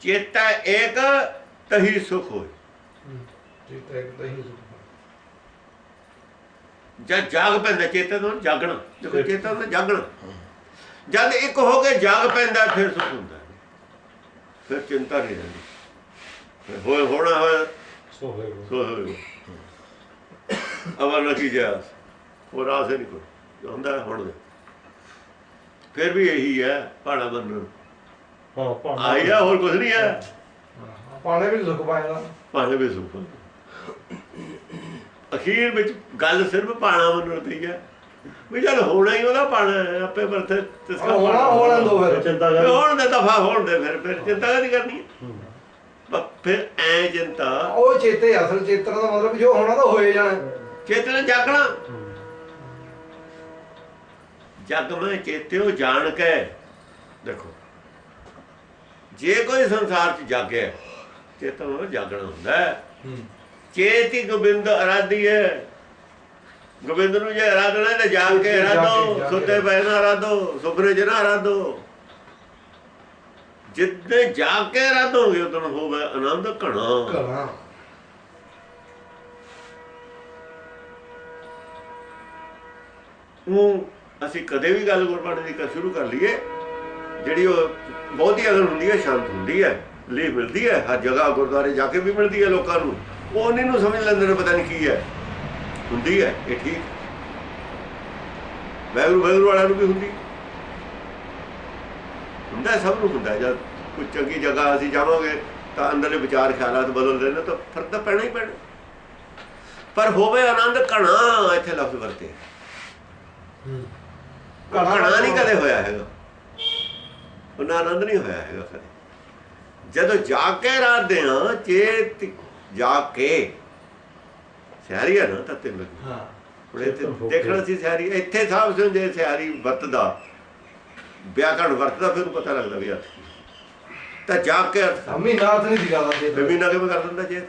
ਚੇਤਾ ਏਕ ਤਹੀ ਸੁਖ ਹੋਏ। ਚੇਤਾ ਇੱਕ ਸੁਖ ਜਦ ਜਾਗ ਪੈਂਦਾ ਚੇਤਾ ਤੋਂ ਜਾਗਣਾ। ਦੇਖੋ ਚੇਤਾ। ਤੋਂ ਜਾਗਣਾ। ਜਦ ਇੱਕ ਹੋ ਕੇ ਜਾਗ ਪੈਂਦਾ ਫਿਰ ਸੁਖ ਹੁੰਦਾ। ਫਿਰ ਚਿੰਤਾ ਨਹੀਂ ਰਹਿੰਦੀ। ਹੋਏ ਹੋਣਾ ਹੋਇਆ। ਸੋ ਹੋਏ ਅਵਰ ਨਕੀ ਜਾਸ ਹੋਰ ਆਸੇ ਨਹੀਂ ਕੋਈ। ਜੋ ਹੁੰਦਾ ਹੁਣ ਫਿਰ ਵੀ ਇਹੀ ਹੈ ਪਾਣਾ ਬੰਨਣ। ਹਾਂ ਆ ਹੋਰ ਕੁਝ ਨਹੀਂ ਹੈ। ਪਾਣੇ ਵੀ ਸੁਖ ਪਾਇਆ ਪਾਣੇ ਵੀ ਸੁਖ ਅਖੀਰ ਵਿੱਚ ਗੱਲ ਸਿਰਫ ਪਾਣਾ ਮੰਨਣ ਦੀ ਹੈ ਵੀ ਜਦ ਹੋਣਾ ਹੀ ਉਹਦਾ ਪਾਣਾ ਹੈ ਆਪੇ ਵਰਤੇ ਤਿਸਕਾ ਹੋਣਾ ਹੋਣਾ ਦੋ ਫਿਰ। ਚਿੰਤਾ ਕਰ ਹੋਣ ਦੇ ਦਫਾ ਹੋਣ ਦੇ ਫਿਰ ਫਿਰ ਚਿੰਤਾ ਕਦੀ ਕਰਨੀ ਹੈ? ਬਸ ਫਿਰ ਐ ਚਿੰਤਾ। ਉਹ ਚੇਤੇ ਅਸਲ ਚੇਤਨਾ ਦਾ ਮਤਲਬ ਜੋ ਹੋਣਾ ਤਾਂ ਹੋਏ ਜਾਣਾ। ਚੇਤਨ ਜਾਗਣਾ ਜਗ ਮੈਂ ਚੇਤਿਓ ਜਾਣ ਕੇ। ਦੇਖੋ ਜੇ ਕੋਈ ਸੰਸਾਰ ਚ ਜਾਗਿਆ ਚੇਤਨ ਉਹ ਜਾਗਣਾ ਹੁੰਦਾ ਹੈ। ਚੇਤੀ ਗੋਬਿੰਦ ਅਰਾਧੀ ਹੈ। ਗੋਬਿੰਦ ਨੂੰ ਜੇ ਅਰਾਧਨਾ ਹੈ ਤਾਂ ਜਾਗ ਕੇ ਅਰਾਧੋ। ਸੁੱਤੇ ਪਏ ਨਾ ਅਰਾਧੋ ਸੁਪਨੇ ਚ ਨਾ ਅਰਾਧੋ ਜਿੱਦੇ ਜਾਗ ਕੇ ਅਰਾਧੋਗੇ ਉਦੋਂ ਹੋਵੇ ਆਨੰਦ ਘਣਾ। ਘਣਾ। ਉਹ ਅਸੀਂ ਕਦੇ ਵੀ ਗੱਲ ਗੁਰਬਾਣੀ ਦੀ ਕਰ ਸ਼ੁਰੂ ਕਰ ਲਈਏ। ਜਿਹੜੀ ਉਹ ਬਹੁਤੀ ਅਗਰ ਹੁੰਦੀ ਹੈ ਸ਼ਾਂਤ ਹੁੰਦੀ ਹੈ ਲਈ ਮਿਲਦੀ ਹੈ ਹਰ ਜਗ੍ਹਾ ਗੁਰਦੁਆਰੇ ਜਾ ਕੇ ਵੀ ਮਿਲਦੀ ਹੈ ਲੋਕਾਂ ਨੂੰ। ਉਹ ਉਹਨੇ ਨੂੰ ਸਮਝ ਲੈਂਦੇ ਨੇ ਪਤਾ ਨਹੀਂ ਕੀ ਹੈ। ਹੁੰਦੀ ਹੈ ਇਹ ਠੀਕ। ਵੈਗਰੂ ਵੈਗਰੂ ਵਾਲਿਆਂ ਨੂੰ ਵੀ ਹੁੰਦੀ। ਹੁੰਦਾ ਸਭ ਨੂੰ ਹੁੰਦਾ। ਜਦ ਕੋਈ ਚੰਗੀ ਜਗ੍ਹਾ ਅਸੀਂ ਜਾਵਾਂਗੇ ਤਾਂ ਅੰਦਰਲੇ ਵਿਚਾਰ ਖਿਆਲਾਤ ਬਦਲਦੇ ਨੇ ਤਾਂ ਫ਼ਰਕ ਤਾਂ ਪੈਣਾ ਹੀ ਪੈਣਾ। ਪਰ ਹੋਵੇ ਆਨੰਦ ਘਣਾ ਇੱਥੇ ਲਫ਼ਜ਼ ਵਰਤੇ। ਘਣਾ ਨਹੀਂ ਕਦੇ ਹੋਇਆ ਹੈਗਾ। ਉਹਨਾਂ ਆਨੰਦ ਨਹੀਂ ਹੋਇਆ ਹੈਗਾ ਕਦੇ ਜਦੋਂ ਜਾ ਕੇ ਰਾਧਦੇ ਹਾਂ ਚੇਤ ਜਾ ਕੇ ਸਿਆਰੀ ਹੈ ਨਾ ਤਾਂ ਤੇ ਲੱਗੀ ਹਾਂ। ਹੋ ਕੇ। ਦੇਖਣਾ ਸੀ ਸਿਆਰੀ ਇੱਥੇ ਸਾਬ ਸੁਣ ਜੇ ਸਿਆਰੀ ਵਰਤਦਾ ਵਿਆਕਰਣ ਵਰਤਦਾ ਫਿਰ ਉਹਨੂੰ ਪਤਾ ਲੱਗਦਾ ਵੀ ਅਰਥ ਕੀ ਹੈ। ਤਾਂ ਜਾ ਕੇ ਹਮੀ ਨਾਥ ਨਹੀਂ ਦਿਖਾਦਾ ਚੇਤ ਬੇਬੀਨਾ ਕਿਵੇਂ ਕਰ ਦਿੰਦਾ ਚੇਤ?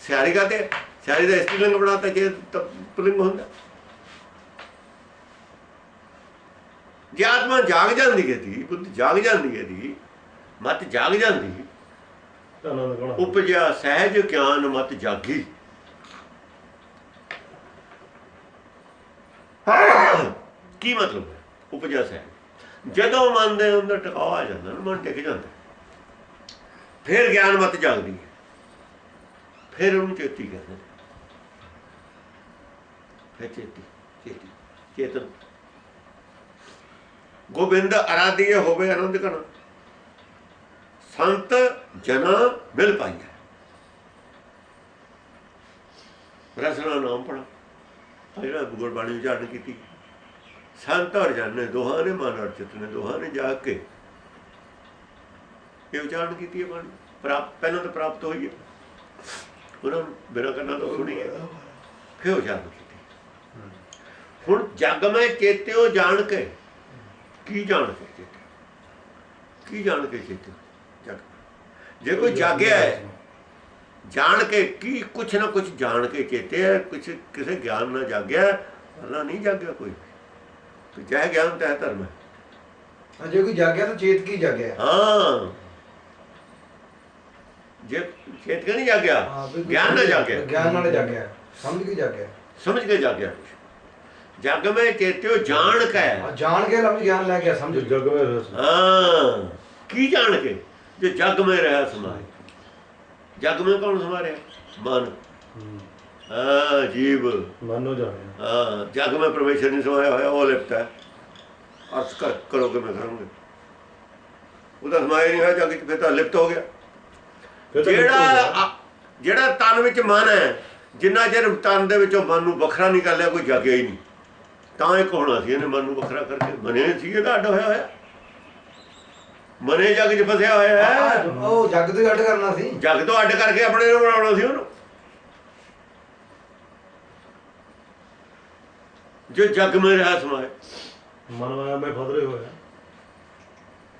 ਸਿਆਰੀ ਕਾਤੇ ਸਿਆਰੀ ਦਾ ਇਸਤਰੀਲਿੰਗ ਬਣਾਤਾ ਚੇਤ ਤਾਂ ਪੁਲਿੰਗ ਹੁੰਦਾ। ਜੇ ਆਤਮਾ ਜਾਗ ਜਾਂਦੀ ਹੈ ਦੀ ਬੁੱਧ ਜਾਗ ਜਾਂਦੀ ਹੈ ਦੀ ਮਤ ਜਾਗ ਜਾਂਦੀ ਉਪਜਿਆ ਸਹਿਜ ਗਿਆਨ ਮਤ ਜਾਗੀ। ਕੀ ਮਤਲਬ ਹੈ? ਉਪਜਿਆ ਸਹਿਜ। ਜਦੋਂ ਮਨ ਦੇ ਅੰਦਰ ਟਿਕਾਅ ਆ ਜਾਂਦਾ ਮਨ ਟਿਕ ਜਾਂਦਾ ਫਿਰ ਗਿਆਨ ਮਤ ਜਾਗਦੀ ਹੈ। ਫਿਰ ਉਹਨੂੰ ਚੇਤੀ ਕਹਿੰਦੇ। ਫਿਰ ਚੇਤੀ ਚੇਤੀ ਚੇਤਨ। ਗੋਬਿੰਦ ਅਰਾਧੀਏ ਹੋਵੇ ਆਨੰਦ ਕਣਾ ਸੰਤ ਜਨਾ ਮਿਲ ਪਾਈਆ। ਰਸਨਾ ਨਾਮ ਪੜਾ ਜਿਹੜਾ ਗੁਰਬਾਣੀ ਉਚਾਰਨ ਕੀਤੀ। ਸੰਤ ਔਰ ਜਨ ਨੇ ਦੋਹਾਂ ਨੇ ਮਨ ਔਰ ਚਿੱਤ ਨੇ ਦੋਹਾਂ ਨੇ ਜਾ ਕੇ ਇਹ ਉਚਾਰਨ ਕੀਤੀ ਹੈ ਬਾਣੀ। ਪ੍ਰਾਪਤ ਪਹਿਲਾਂ ਤਾਂ ਪ੍ਰਾਪਤ ਹੋਈ ਹੈ। ਉਹਨਾਂ ਨੂੰ ਬਿਨਾਂ ਕੰਨਾਂ ਤੋਂ ਸੁਣੀ ਹੈ। ਫਿਰ ਉਚਾਰਨ ਕੀਤੀ। ਹੁਣ ਜਗ ਮੈਂ ਚੇਤਿਓ ਜਾਣ ਕੇ ਕੀ ਜਾਣ ਕੇ ਚੇਤੇ? ਕੀ ਜਾਣ ਕੇ ਚੇਤੇ? ਜਗ। ਜੇ ਕੋਈ ਜਾਗਿਆ ਹੈ ਜਾਣ ਕੇ ਕੀ ਕੁਛ ਨਾ ਕੁਛ ਜਾਣ ਕੇ ਚੇਤੇ ਹੈ ਕੁਛ ਕਿਸੇ ਗਿਆਨ ਨਾਲ ਜਾਗਿਆ ਅੱਲਾ ਨਹੀਂ ਜਾਗਿਆ ਕੋਈ? ਤੇ ਜੈ ਗਿਆਨ ਤੈ ਧਰਮ ਹੈ। ਹਾਂ, ਜੇ ਕੋਈ ਜਾਗਿਆ ਤਾਂ ਚੇਤ ਕੀ ਜਾਗਿਆ? ਹਾਂ। ਜੇ ਚੇਤ ਕੇ ਨਹੀਂ ਜਾਗਿਆ? ਗਿਆਨ ਨਾਲ ਜਾਗਿਆ। ਗਿਆਨ ਨਾਲ ਜਾਗਿਆ। ਸਮਝ ਕੇ ਜਾਗਿਆ। ਸਮਝ ਕੇ ਜਾਗਿਆ। ਜਗ ਮੈਂ ਚੇਤਿਓ ਜਾਣ ਕੇ ਜਾਣ ਕੇ ਲਫ਼ਜ਼ ਗਿਆਨ ਲੈ ਗਿਆ ਸਮਝ। ਜਗ ਵਿੱਚ ਰਸ। ਹਾਂ ਕੀ ਜਾਣ ਕੇ ਜੋ ਜਗ ਮੈਂ ਰਹਾ ਸਮਾਏ। ਜਗ ਮੈਂ ਕੌਣ ਸਮਾ ਰਿਹਾ ਮਨ। ਹਾਂ। ਜੀਵ। ਮਨੋ ਜਾਣਿਆ। ਹਾਂ ਜਗ ਮੈਂ ਪਰਮੇਸ਼ਰ ਨਹੀਂ ਸਮਾਇਆ ਹੋਇਆ ਉਹ ਲਿਪਤਾ ਹੈ। ਅਰਥ ਕਰ ਕਰੋਗੇ ਮੈਂ ਕਰੂੰਗਾ। ਉਹਦਾ ਸਮਾਇਆ ਨਹੀਂ ਹੋਇਆ ਜਗ ਚ ਫਿਰ ਤਾਂ ਲਿਪਤ ਹੋ ਗਿਆ। ਜਿਹੜਾ ਜਿਹੜਾ ਤਨ ਵਿੱਚ ਮਨ ਹੈ ਜਿੰਨਾ ਚਿਰ ਤਨ ਦੇ ਵਿੱਚੋਂ ਮਨ ਨੂੰ ਵੱਖਰਾ ਨਹੀਂ ਕਰ ਲਿਆ ਕੋਈ ਜਾਗਿਆ ਹੀ ਨਹੀਂ। ਤਾਂ ਇੱਕ ਹੋਣਾ ਸੀ? ਇਹਨੇ ਮਨ ਨੂੰ ਵੱਖਰਾ ਕਰਕੇ ਮਨੇ ਸੀ ਇਹਦਾ ਅੱਡ ਹੋਇਆ ਹੋਇਆ? ਮਨੇ ਜਗ 'ਚ ਫਸਿਆ ਹੋਇਆ ਹੈ? ਹਾਂ, ਉਹ ਜੱਗ ਤੋਂ ਅੱਡ ਕਰਨਾ ਸੀ। ਜਗ ਤੋਂ ਅੱਡ ਕਰਕੇ ਆਪਣੇ ਨੂੰ ਬਣਾਉਣਾ ਸੀ ਉਹਨੂੰ। ਜੋ ਜਗ ਮੇ ਰਹਾ ਸਮਾਏ। ਮਨ ਮਾਇਆ ਮੈਂ ਫਦਰੇ ਹੋਇਆ।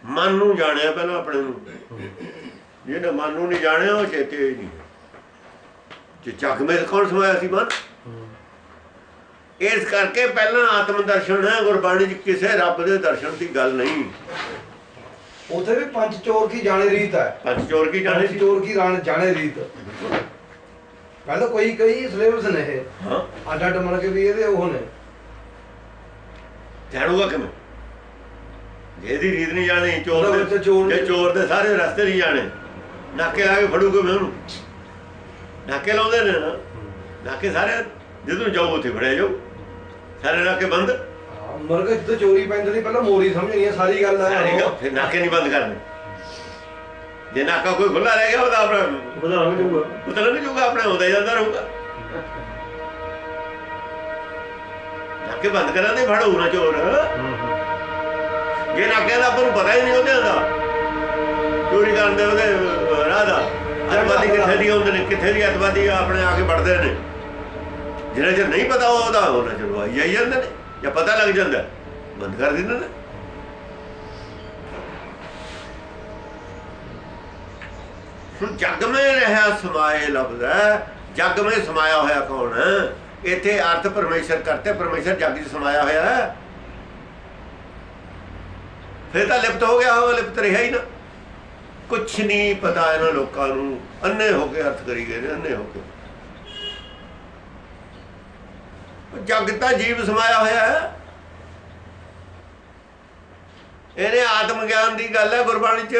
ਮਨ ਨੂੰ ਜਾਣਿਆ ਪਹਿਲਾਂ ਆਪਣੇ ਨੂੰ। ਜਿਹਨੇ ਮਨ ਨੂੰ ਨਹੀਂ ਜਾਣਿਆ ਉਹ ਚੇਤੇ ਹੀ ਨਹੀਂ ਜੇ ਜਗ ਮੇ ਕੌਣ ਸਮਾਇਆ ਸੀ ਮਨ? ਇਸ ਕਰਕੇ ਪਹਿਲਾਂ ਆਤਮ ਦਰਸ਼ਨ ਹੈ ਗੁਰਬਾਣੀ 'ਚ ਕਿਸੇ ਰੱਬ ਦੇ ਦਰਸ਼ਨ ਦੀ ਗੱਲ ਨਹੀਂ। ਉੱਥੇ ਵੀ ਪੰਜ ਚੋਰ ਕੀ ਜਾਣੇ ਰੀਤ ਹੈ। ਪੰਜ ਚੋਰ ਕੀ ਜਾਣੇ ਪੰਜ ਸੀ? ਚੋਰ ਕੀ ਰਾਣ ਜਾਣੇ ਰੀਤ। ਕਹਿੰਦਾ ਕੋਈ ਕਈ ਸਿਲੇਬਸ ਨੇ ਇਹ। ਹਾਂ। ਅੱਡ ਅੱਡ ਕੇ ਵੀ ਇਹਦੇ ਉਹ ਨੇ। ਜਾਣੂਗਾ ਕਿਵੇਂ? ਜੇ ਇਹਦੀ ਰੀਤ ਨਹੀਂ ਜਾਣੀ ਚੋਰ ਦੇ ਜੇ। ਚੋਰ ਦੇ ਸਾਰੇ ਰਸਤੇ ਨਹੀਂ ਜਾਣੇ ਨਾਕੇ ਲਾ ਕੇ ਫੜੂਗਾ ਮੈਂ ਉਹਨੂੰ। ਨਾਕੇ ਲਾਉਂਦੇ ਨੇ ਨਾ। ਨਾਕੇ ਸਾਰੇ ਜਦੋਂ ਜਾਓ ਉੱਥੇ ਫੜਿਆ ਜਾਓ। ਸਾਰੇ ਨਾਕੇ ਬੰਦ? ਹਾਂ, ਮਰ ਕੇ ਜਿੱਥੇ ਚੋਰੀ ਪੈਂਦੀ ਨਹੀਂ ਪਹਿਲਾਂ ਮੋਰੀ ਸਮਝਣੀ ਹੈ ਸਾਰੀ ਗੱਲ ਸਾਰੇ ਗਾ- ਫਿਰ ਨਾਕੇ ਨਹੀਂ ਬੰਦ ਕਰਨੇ। ਜੇ ਨਾਕਾ ਕੋਈ ਖੁੱਲਾ ਰਹਿ ਗਿਆ ਉਹਦਾ ਆਪਣਾ ਉਹਦਾ ਰੰਗ ਜੂਗਾ ਉਤਰ ਨਹੀਂ ਜੂਗਾ ਆਪਣਾ ਹੁੰਦਾ ਜਾਂਦਾ ਰਹੂਗਾ। ਨਾਕੇ ਬੰਦ ਕਰਾਂ ਤੇ ਫੜੋ ਨਾ ਚੋਰ। ਜੇ ਨਾਕੇ ਦਾ ਆਪਾਂ ਨੂੰ ਪਤਾ ਹੀ ਨਹੀਂ ਉਹਦੇ ਦਾ ਚੋਰੀ ਕਰਨ ਦੇ ਉਹਦੇ ਰਾਹ ਦਾ। ਅਤਵਾਦੀ ਕਿੱਥੇ ਦੀ। ਹੁੰਦੇ ਨੇ ਕਿੱਥੇ ਦੀ ਅਤਵਾਦੀ ਆਪਣੇ ਆ ਕੇ ਵੜਦੇ ਨੇ। ਜਿਹੜਾ ਜੇ ਨਹੀਂ ਪਤਾ ਉਹਦਾ ਉਹਨਾਂ ਚਲੋ ਆਈ ਜਾਈ ਜਾਂਦੇ ਨੇ, ਜਾਂ ਪਤਾ ਲੱਗ ਜਾਂਦਾ ਬੰਦ ਕਰ ਦਿੰਦੇ ਨੇ। ਹੁਣ ਜੱਗ ਮੇ ਰਹਾ ਸਮਾਏ ਲਫ਼ਜ਼ ਹੈ। ਮੇ ਸਮਾਇਆ ਹੋਇਆ ਕੌਣ ਇੱਥੇ ਅਰਥ ਪਰਮੇਸ਼ਰ ਕਰਤੇ, ਪਰਮੇਸ਼ਰ ਜੱਗ 'ਚ ਸਮਾਇਆ ਹੋਇਆ ਹੈ। ਫਿਰ ਤਾਂ ਲਿਪਤ ਹੋ ਗਿਆ, ਉਹ ਲਿਪਤ ਰਿਹਾ ਹੀ ਨਾ। ਕੁਛ ਨਹੀਂ ਪਤਾ ਇਹਨਾਂ ਲੋਕਾਂ ਨੂੰ। ਅੰਨੇ ਹੋ ਕੇ ਅਰਥ ਕਰੀ ਗਏ ਨੇ ਅੰਨੇ ਹੋ ਕੇ ਉਹ ਜੱਗ ਤਾਂ ਜੀਵ ਸਮਾਇਆ ਹੋਇਆ ਹੈ। ਇਹਨੇ ਆਤਮ ਗਿਆਨ ਦੀ ਗੱਲ ਹੈ ਗੁਰਬਾਣੀ 'ਚ।